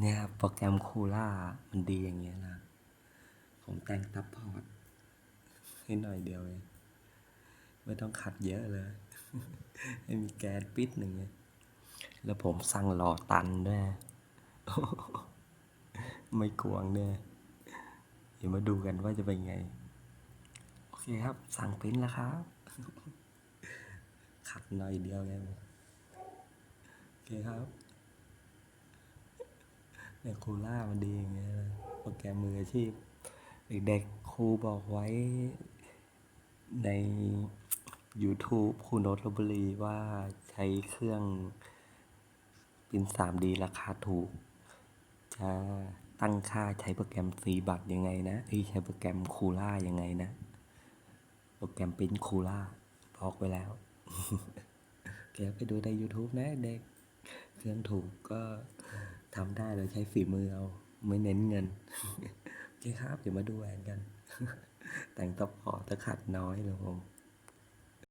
เนี่ยโปรแกรมคูล่ามันดีอย่างเงี้ยนะ ผมแต่งซับพอร์ตให้หน่อยเดียวเองไม่ต้องขัดเยอะเลย ให้มีแกนปิดหนึ่งเลยแล้วผมสั่งหล่อตันด้วย ไม่กวงด้วยเดี๋ยวมาดูกันว่าจะเป็นไง โอเคครับ สั่งปิ้นแล้วครับ ขัดหน่อยเดียวไงโอเคครับ เนี่ยคูล่ามันดีอย่างเงี้ยนะโปรแกรมมืออาชีพ เด็กๆครูบอกไว้ใน YouTube ครูโนตลบุรีว่าใช้เครื่องปริ้น 3D ราคาถูก จะตั้งค่าใช้โปรแกรมซีบัตยังไงนะเอ้ใช้โปรแกรมคูล่ายังไงนะ โปรแกรมปริ้นคูล่าบอกไว้แล้วเดี๋ยวไปดูใน YouTube นะเด็ก เครื่องถูกก็ ทำได้โดยใช้ฝีมือเอา ไม่เน้นเงิน โอเคครับ เดี๋ยวมาดูแหวนกัน แต่งตบพอตะขัดน้อยเลยผม